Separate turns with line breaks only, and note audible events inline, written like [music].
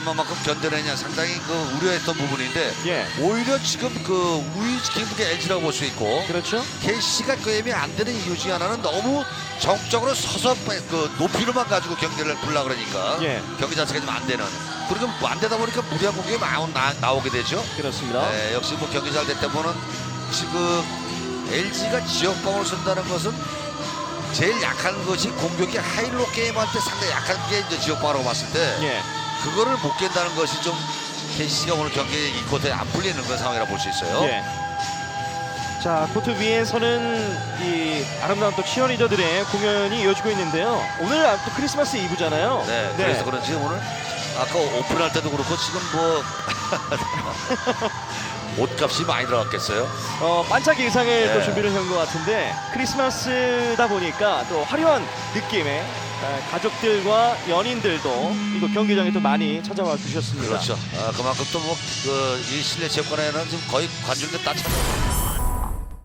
얼마만큼 견뎌내냐 상당히 그 우려했던 부분인데
예.
오히려 지금 그 우위 지키는 게 LG라고 볼 수 있고
그렇죠.
KC가 게임이 안 되는 이유 중에 하나는 너무 정적으로 서서 빼- 그 높이로만 가지고 경기를 불라 그러니까
예.
경기 자체가 좀 안 되는 그리고 안 되다 보니까 무리한 공격이 나오, 나, 나오게 되죠.
그렇습니다.
네, 역시 뭐 경기 잘 됐다 보는 지금 LG가 지역방을 쓴다는 것은 제일 약한 것이 공격이 하이로 게임할 때 상당히 약한 게 이제 지역방으로 봤을 때
예.
그거를 못 깬다는 것이 좀 KC가 오늘 경기에 이 코트에 안 풀리는 그런 상황이라 볼 수 있어요.
예. 자 코트 위에서는 이 아름다운 또 치어리더들의 공연이 이어지고 있는데요. 오늘 아, 또 크리스마스 이브잖아요.
네, 그래서 그런지 오늘 아까 오픈할 때도 그렇고 지금 뭐 [laughs] 옷값이 많이 들어갔겠어요.
어, 반짝 의상을
네.
또 준비를 한 것 같은데 크리스마스다 보니까 또 화려한 느낌의 에, 가족들과 연인들도 이거 경기장에 또 많이 찾아와 주셨습니다.
그렇죠. 아, 그만큼 또뭐그이 실내 체육관에는 지금 거의 관중들 다 찾아.